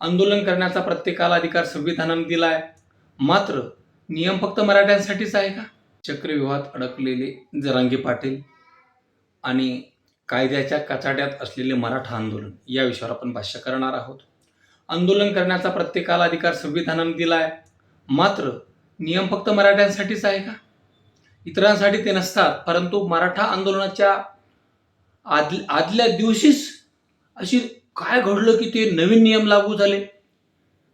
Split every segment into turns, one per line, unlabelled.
आंदोलन करण्याचा प्रत्येकाला अधिकार संविधानाने दिला आहे मात्र नियम फक्त मराठ्यांसाठीच आहे का? चक्रव्यूहात अडकलेले जरांगी पाटील आणि कायद्याच्या कचाट्यात असलेले मराठा आंदोलन या विषयावर आपण भाष्य करणार आहोत. आंदोलन करण्याचा प्रत्येकाला अधिकार संविधानाने दिला आहे मात्र नियम फक्त मराठ्यांसाठीच आहे का? इतरांसाठी ते नसतात परंतु मराठा आंदोलनाच्या आद आदल्या दिवशीच अशी काय घडलं की ते नवीन नियम लागू झाले?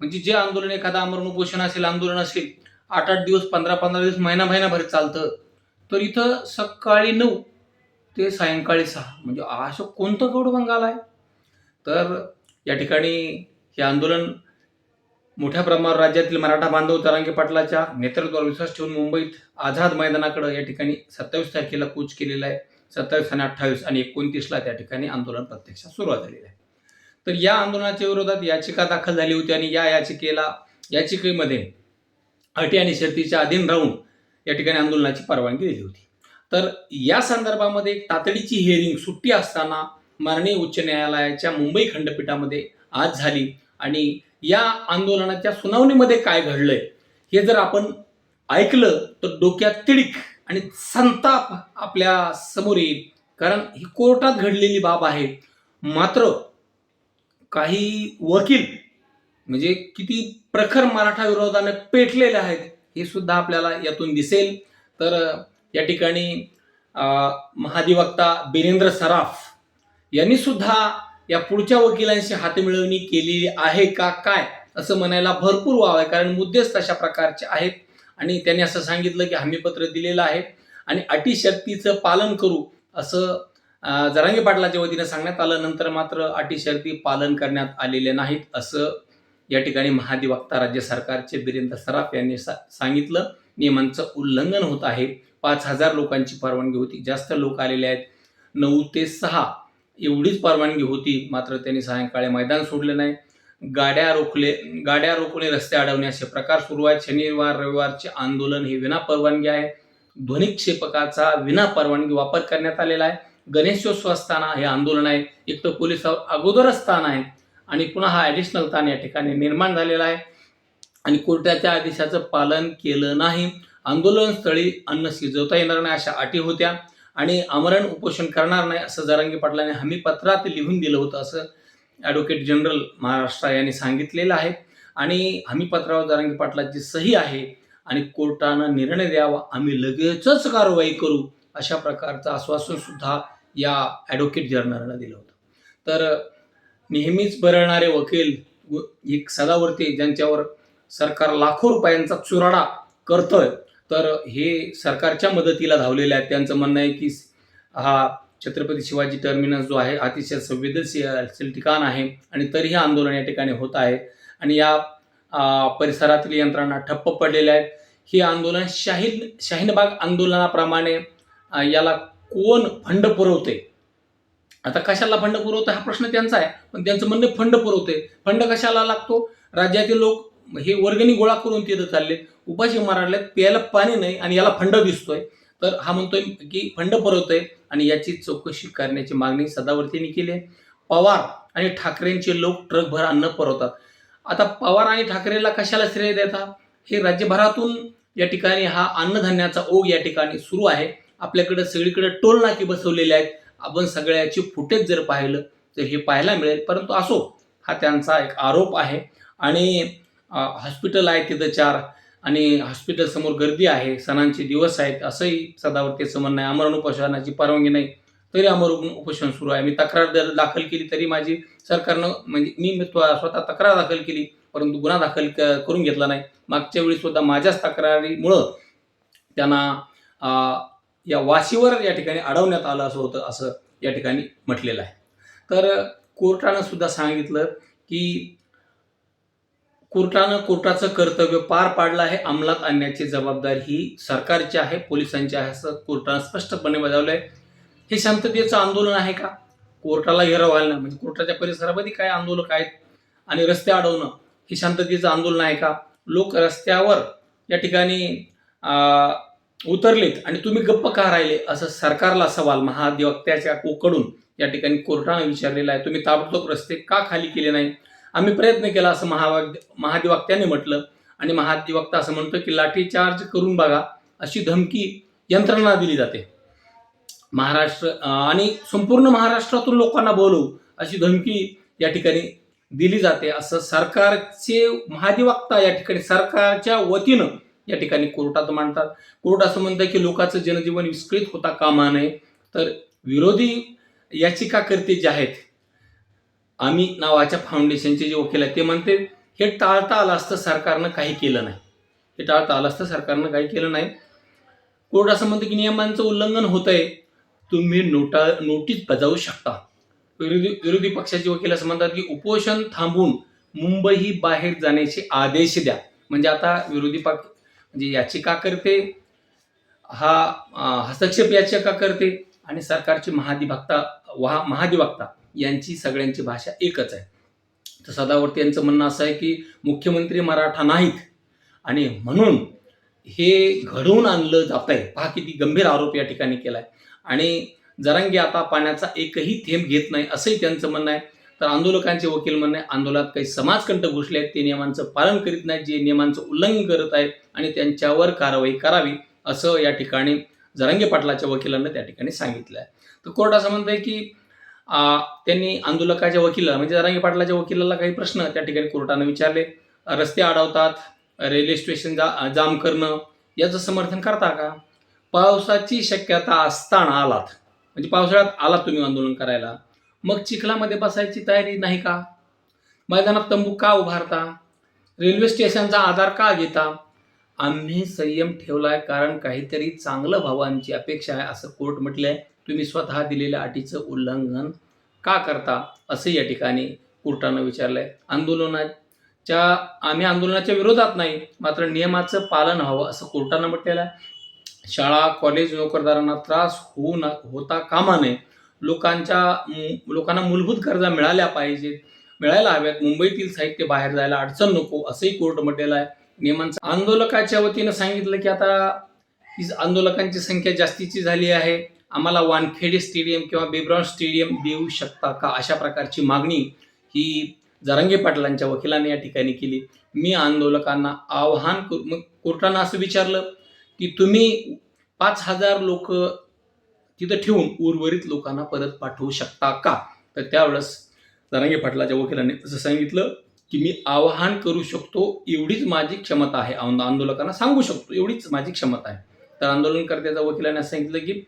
म्हणजे जे आंदोलन एखादं आमरण उपोषण असेल आंदोलन असेल आठ आठ दिवस पंधरा पंधरा दिवस महिना महिनाभर चालतं. तर इथं सकाळी नऊ ते सायंकाळी सहा म्हणजे असं कोणतं गौडबंगाल आहे? तर या ठिकाणी हे आंदोलन मोठ्या प्रमाणावर राज्यातील मराठा बांधव तरांगे पाटलाच्या नेतृत्वावर विश्वास ठेवून मुंबईत आझाद मैदानाकडे या ठिकाणी सत्तावीस तारखेला कूच केलेला आहे. सत्तावीस आणि अठ्ठावीस आणि एकोणतीसला त्या ठिकाणी आंदोलन प्रत्यक्षात सुरुवात झालेली आहे. तर या आंदोलनाच्या विरोधात याचिका दाखल झाली होती आणि या याचिकेला याचिकेमध्ये अटी आणि शर्तीच्या अधीन राहून या ठिकाणी आंदोलनाची परवानगी दिली होती. तर या संदर्भामध्ये एक तातडीची हिअरिंग सुट्टी असताना माननीय उच्च न्यायालयाच्या मुंबई खंडपीठामध्ये आज झाली आणि या आंदोलनाच्या सुनावणीमध्ये काय घडलंय हे जर आपण ऐकलं तर डोक्यात तिडीक आणि संताप आपल्यासमोर येईल. कारण ही कोर्टात घडलेली बाब आहे. मात्र काही वकील म्हणजे किती प्रखर मराठा विरोधाने पेटलेले आहेत हे सुद्धा आपल्याला यातून दिसेल. तर या ठिकाणी महाधिवक्ता बिरेंद्र सराफ यांनी सुद्धा या पुढच्या वकिलांशी हातमिळवणी केलेली आहे का काय असं म्हणायला भरपूर वाव आहे. कारण मुद्देच तशा प्रकारचे आहेत. आणि त्यांनी असं सांगितलं की हमीपत्र दिलेलं आहे. आणि अटीशक्तीचं पालन करू असं जरांगे पाटलाच्या वतीनं सांगण्यात आलं नंतर मात्र अटी शर्ती पालन करण्यात आलेले नाहीत असं या ठिकाणी महाधिवक्ता राज्य सरकारचे बिरेंद्र सराफ यांनी सा- सांगितलं. नियमांचं उल्लंघन होत आहे. पाच हजार लोकांची परवानगी होती. जास्त लोक आलेले आहेत. नऊ ते सहा एवढीच परवानगी होती. मात्र त्यांनी सायंकाळी मैदान सोडले नाही. गाड्या रोखले गाड्या रोखणे रस्ते अडवणे असे प्रकार सुरू आहेत. शनिवार रविवारचे आंदोलन हे विना परवानगी आहे. ध्वनिक्षेपकाचा विना परवानगी वापर करण्यात आलेला आहे. गणेशोत्सव असताना हे आंदोलन आहे. एक तर पोलिसावर अगोदरच स्थान आहे. आणि पुन्हा हा ॲडिशनल ताण या ठिकाणी निर्माण झालेला आहे. आणि कोर्टाच्या आदेशाचं पालन केलं नाही. आंदोलनस्थळी अन्न शिजवता येणार नाही अशा अटी होत्या. आणि आमरण उपोषण करणार नाही असं जरांगी पाटलाने हमीपत्रात लिहून दिलं होतं असं ॲडव्होकेट जनरल महाराष्ट्र यांनी सांगितलेलं आहे. आणि हमीपत्रावर जरांगी पाटलाची सही आहे. आणि कोर्टानं निर्णय द्यावा. आम्ही लगेचच कारवाई करू अशा प्रकारचं आश्वासन सुद्धा या ॲडव्होकेट जर्नलला दिलं होतं. तर नेहमीच बरळणारे वकील एक सदावर्ती ज्यांच्यावर सरकार लाखो रुपयांचा चुराडा करतोय तर हे सरकारच्या मदतीला धावलेले आहेत. त्यांचं म्हणणं आहे की हा छत्रपती शिवाजी टर्मिनस जो आहे अतिशय संवेदनशील ठिकाण आहे आणि तरीही आंदोलन या ठिकाणी होत आहे. आणि या परिसरातील यंत्रणा ठप्प पडलेल्या आहेत. हे आंदोलन शाहीन शाहीनबाग आंदोलनाप्रमाणे याला कोण फंड पुरवते? आता कशाला फंड पुरवतो हा प्रश्न त्यांचा आहे पण त्यांचं म्हणणं फंड पुरवते. फंड कशाला लागतो? राज्यातील लोक हे वर्गणी गोळा करून तिथं चालले उपाशी मारायला प्यायला पाणी नाही आणि याला फंड दिसतोय. तर हा म्हणतोय की फंड पुरवतोय आणि याची चौकशी करण्याची मागणी सदावर्तींनी केली आहे. पवार आणि ठाकरेंचे लोक ट्रकभर अन्न पुरवतात. आता पवार आणि ठाकरेला कशाला श्रेय देतात? हे राज्यभरातून या ठिकाणी हा अन्नधान्याचा ओघ या ठिकाणी सुरू आहे. आपल्याकडे सगळीकडे टोल नाकी बसवलेले आहेत. आपण सगळ्याची फुटेज जर पाहिलं तर हे पाहायला मिळेल. परंतु असो हा त्यांचा एक आरोप आहे. आणि हॉस्पिटल आहे तिथं चार आणि हॉस्पिटलसमोर गर्दी आहे. सणांचे दिवस आहेत. असंही सदावर्तीचं म्हणणं आहे. अमरण उपोषणाची परवानगी नाही. तरी अमरण उपोषण सुरू आहे. मी तक्रार दर- दाखल केली तरी माझी सरकारनं म्हणजे मी स्वतः तक्रार दाखल केली परंतु गुन्हा दाखल क- करून घेतला नाही. मागच्या वेळी सुद्धा माझ्याच तक्रारीमुळं त्यांना या वाशीवर या ठिकाणी अडवण्यात आलं असं होतं असं या ठिकाणी म्हटलेलं आहे. तर कोर्टानं सुद्धा सांगितलं की कोर्टानं कोर्टाचं कर्तव्य पार पाडलं आहे अंमलात आणण्याची जबाबदारी ही सरकारची आहे पोलिसांची आहे असं कोर्टानं स्पष्टपणे बजावलं आहे. हे शांततेचं आंदोलन आहे का? कोर्टाला घेरं घालणं म्हणजे कोर्टाच्या परिसरामध्ये काय आंदोलक आहेत आणि रस्ते अडवणं हे शांततेचं आंदोलन आहे का? लोक रस्त्यावर या ठिकाणी उतरलेत आणि तुम्ही गप्प का राहिले? असं सरकारला सवाल महाधिवक्त्याच्या कोकडून या ठिकाणी कोर्टानं विचारलेला आहे. तुम्ही ताबडतोब रस्ते का खाली केले नाही आम्ही प्रयत्न केला असं महावाग महाधिवक्त्याने म्हटलं आणि महाधिवक्ता असं म्हणतो की लाठीचार्ज करून बघा अशी धमकी यंत्रणा दिली जाते. महाराष्ट्र आणि संपूर्ण महाराष्ट्रातून लोकांना बोलवू अशी धमकी या ठिकाणी दिली जाते. असं सरकारचे महाधिवक्ता या ठिकाणी सरकारच्या वतीनं या ठिकाणी कोर्टात मांडतात. कोर्ट असं म्हणतं की लोकांचं जनजीवन विस्कळीत होता कामा नये. तर विरोधी याचिकाकर्ते जे आहेत आम्ही नावाच्या फाउंडेशनचे जे वकील आहेत ते म्हणते हे टाळता आलं असतं सरकारनं काही केलं नाही. हे टाळता आलं असतं सरकारनं काही केलं नाही. कोर्ट असं म्हणतं की नियमांचं उल्लंघन होत आहे तुम्ही नोटा नोटीस बजावू शकता. विरोधी विरोधी पक्षाचे वकील असं म्हणतात की उपोषण थांबवून मुंबई बाहेर जाण्याचे आदेश द्या. म्हणजे आता विरोधी पक्ष म्हणजे याचिका करते हा हस्तक्षेप याचिका करते आणि सरकारची महाधिवक्ता वहा महाधिवक्ता यांची सगळ्यांची भाषा एकच आहे. तर सदावर्ती यांचं म्हणणं असं आहे की मुख्यमंत्री मराठा नाहीत आणि म्हणून हे घडवून आणलं जात आहे पहा किती गंभीर आरोप या ठिकाणी केला आहे आणि जरांगी आता पाण्याचा एकही थेंब घेत नाही असंही त्यांचं म्हणणं आहे. तर आंदोलकांचे वकील म्हणणे आंदोलनात काही समाजकंटक घुसले आहेत ते नियमांचं पालन करीत नाहीत जे नियमांचं उल्लंघन करत आहेत आणि त्यांच्यावर कारवाई करावी असं या ठिकाणी जरांगे पाटलाच्या वकिलांना त्या ठिकाणी सांगितलं आहे. तर कोर्ट असं आहे की त्यांनी आंदोलकाच्या वकिलाला म्हणजे जरांगे पाटलाच्या वकिलाला काही प्रश्न त्या ठिकाणी कोर्टानं विचारले. रस्ते अडवतात रेल्वे स्टेशन जा जाम करणं याचं समर्थन करता का? पावसाची शक्यता असताना आलात. म्हणजे पावसाळ्यात आलात तुम्ही आंदोलन करायला. मग चिखलामध्ये बसायची तयारी नाही का? मैदानात तंबू का उभारता? रेल्वे स्टेशनचा आधार का घेता? आम्ही संयम ठेवलाय कारण काहीतरी चांगलं भावांची अपेक्षा आहे असं कोर्ट म्हटलंय. तुम्ही स्वतः दिलेल्या अटीचं उल्लंघन का करता असं या ठिकाणी कोर्टानं विचारलंय. आंदोलनाच्या आम्ही आंदोलनाच्या विरोधात नाही मात्र नियमाचं पालन व्हावं असं कोर्टानं म्हटलेलं आहे. शाळा कॉलेज नोकरदारांना त्रास होऊ न होता कामा नये लोकांच्या मु- लोकांना मूलभूत गरजा मिळाल्या पाहिजेत मिळायला हव्यात. मुंबईतील साहित्य बाहेर जायला अडचण नको असंही कोर्ट म्हटलेलं आहे. नियमांचं आंदोलकाच्या वतीनं सांगितलं की आता ही आंदोलकांची संख्या जास्तीची झाली आहे. आम्हाला वानखेडे स्टेडियम किंवा बेब्रॉन स्टेडियम देऊ शकता का अशा प्रकारची मागणी ही जरांगे पाटलांच्या वकिलाने या ठिकाणी केली. मी आंदोलकांना आव्हान करू मग कोर्टानं असं विचारलं की तुम्ही पाच हजार लोक तिथं ठेवून उर्वरित लोकांना परत पाठवू शकता का? तर त्यावेळेस जरांगे पाटलाच्या वकिलांनी असं सांगितलं की मी आवाहन करू शकतो एवढीच माझी क्षमता आहे. आंदोलकांना सांगू शकतो एवढीच माझी क्षमता आहे. तर आंदोलनकर्त्याच्या वकिलांनी सांगितलं की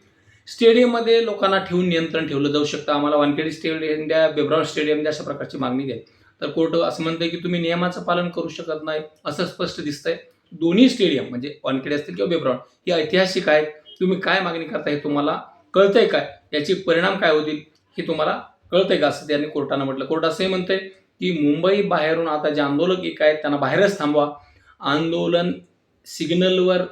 स्टेडियममध्ये लोकांना ठेवून नियंत्रण ठेवलं जाऊ शकतं. आम्हाला वानखेडी स्टेडियम द्या बेब्राऊन स्टेडियम द्या अशा प्रकारची मागणी द्या. तर कोर्ट असं म्हणतंय की तुम्ही नियमाचं पालन करू शकत नाही. असं स्पष्ट दिसतंय. दोन्ही स्टेडियम म्हणजे वानखेडे असतील किंवा बेब्राऊन ही ऐतिहासिक आहेत. तुम्ही काय मागणी करताय हे तुम्हाला कळतंय काय? याचे परिणाम काय होतील हे तुम्हाला कळतंय का? असं त्यांनी कोर्टानं म्हटलं. कोर्ट असंही म्हणतंय की मुंबई बाहेरून आता जे आंदोलक एक आहेत त्यांना बाहेरच थांबवा. आंदोलन सिग्नलवर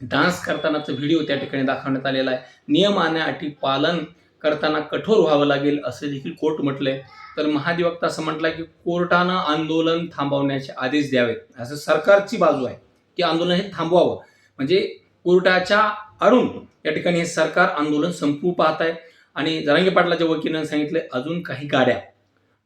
डान्स करतानाचा व्हिडिओ त्या ठिकाणी दाखवण्यात आलेला आहे. नियम आणि अटी पालन करताना कठोर व्हावं लागेल असं देखील कोर्ट म्हटलंय. तर महाधिवक्ता असं म्हटलंय की कोर्टानं आंदोलन थांबवण्याचे आदेश द्यावेत. असं सरकारची बाजू आहे की आंदोलन हे थांबवावं. म्हणजे कोर्टाच्या अरुण या ठिकाणी हे सरकार आंदोलन संपवू पाहत आहे. आणि जरांगे पाटलाच्या वकिलांनी सांगितले अजून काही गाड्या.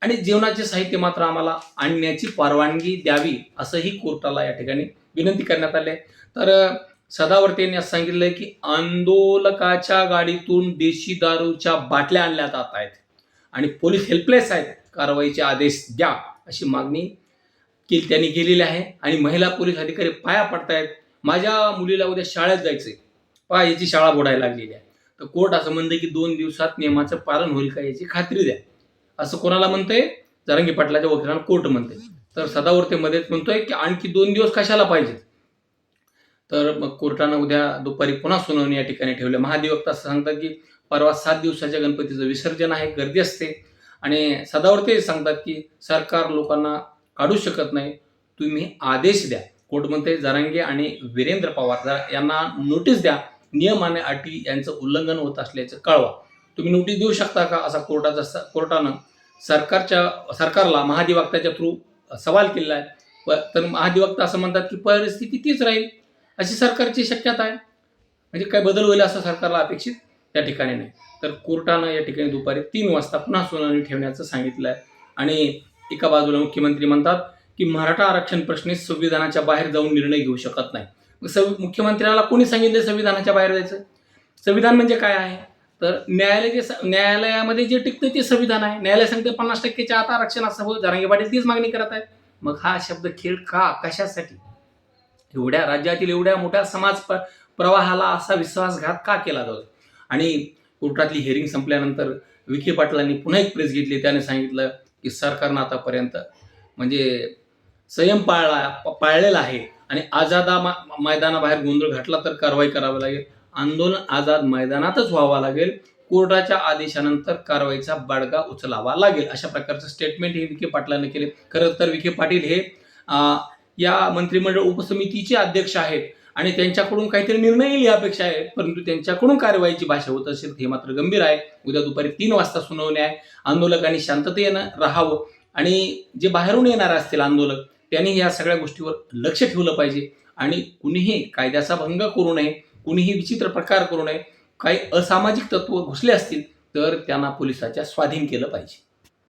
आणि जेवणाचे साहित्य मात्र आम्हाला आणण्याची परवानगी द्यावी असंही कोर्टाला या ठिकाणी विनंती करण्यात आली आहे. तर सदावर्ते यांनी असं सांगितलंय की आंदोलकाच्या गाडीतून देशी दारूच्या बाटल्या आणल्या जात आहेत. आणि पोलीस हेल्पलेस आहेत. कारवाईचे आदेश द्या अशी मागणी केली त्यांनी केलेली आहे. आणि महिला पोलीस अधिकारी पाया पडतायत. माझ्या मुलीला उद्या शाळेत जायचंय. पहा याची शाळा बुडायला लागलेली आहे तर कोर्ट असं म्हणतं की दोन दिवसात नियमाचं पालन होईल का याची खात्री द्या. असं कोणाला म्हणतंय? जारंगी पाटलाच्या वकिलांना कोर्ट म्हणते तर सदावर्ते मध्येच म्हणतोय की आणखी दोन दिवस कशाला पाहिजे? तर मग कोर्टानं उद्या दुपारी पुन्हा सुनावणी या ठिकाणी ठेवल्या महाधिवक्ता असं सांगतात की परवा सात दिवसाच्या गणपतीचं विसर्जन आहे गर्दी असते. आणि सदावर्ते सांगतात की सरकार लोकांना काढू शकत नाही. तुम्ही आदेश द्या. कोर्ट म्हणते जरांगे आणि वीरेंद्र पवार यांना नोटीस द्या. नियम आणि अटी यांचं उल्लंघन होत असल्याचं कळवा. तुम्ही नोटीस देऊ शकता का? असा कोर्टाचा कोर्टानं सरकारच्या सरकारला महाधिवक्त्याच्या थ्रू सवाल केलेला आहे. प- तर महाधिवक्ता असं म्हणतात की परिस्थिती तीच राहील. अशी सरकारची शक्यता आहे. म्हणजे काय बदल होईल असं सरकारला अपेक्षित त्या ठिकाणी नाही. तर कोर्टानं या ठिकाणी दुपारी तीन वाजता पुन्हा सुनावणी ठेवण्याचं सांगितलं आहे. आणि एका बाजूला मुख्यमंत्री म्हणतात की मराठा आरक्षण प्रश्नी संविधानाच्या बाहेर जाऊन निर्णय घेऊ शकत नाही. मग मुख्यमंत्र्याला कोणी सांगितलं संविधानाच्या बाहेर जायचं? संविधान म्हणजे काय आहे? तर न्यायालय जे स- न्यायालयामध्ये जे टिकतं ते संविधान आहे. न्यायालय सांगते पन्नास टक्केच्या आता आरक्षण असं हो जरांगे पाटील तीच मागणी करत आहेत. मग हा शब्द खेळ का कशासाठी? एवढ्या राज्यातील एवढ्या मोठ्या समाज प- प्रवाहाला असा विश्वासघात का केला जातो आणि कोर्टातली हिअरिंग संपल्यानंतर विखे पाटलांनी पुन्हा एक प्रेस घेतली. त्याने सांगितलं की सरकारनं आतापर्यंत म्हणजे संयम पाळला प- पाळलेला आहे. आणि आझादा मा मैदानाबाहेर गोंधळ घातला तर कारवाई करावी लागेल. आंदोलन आझाद मैदानातच व्हावा लागेल. कोर्टाच्या आदेशानंतर कारवाईचा बाडगा उचलावा लागेल. अशा प्रकारचं स्टेटमेंट हे विखे पाटलांनी केले. खरं तर विखे पाटील हे या मंत्रिमंडळ उपसमितीचे अध्यक्ष आहेत आणि त्यांच्याकडून काहीतरी निर्णय येईल ही अपेक्षा आहे. परंतु त्यांच्याकडून कारवाईची भाषा होत असेल हे मात्र गंभीर आहे. उद्या दुपारी तीन वाजता सुनावणी आहे. आंदोलकांनी शांततेनं राहावं आणि जे बाहेरून येणार असतील आंदोलक त्यांनी या सगळ्या गोष्टीवर लक्ष ठेवलं पाहिजे. आणि कुणीही कायद्याचा भंग करू नये कुणीही विचित्र प्रकार करू नये काही असामाजिक तत्व घुसले असतील तर त्यांना पोलिसाच्या स्वाधीन केलं पाहिजे.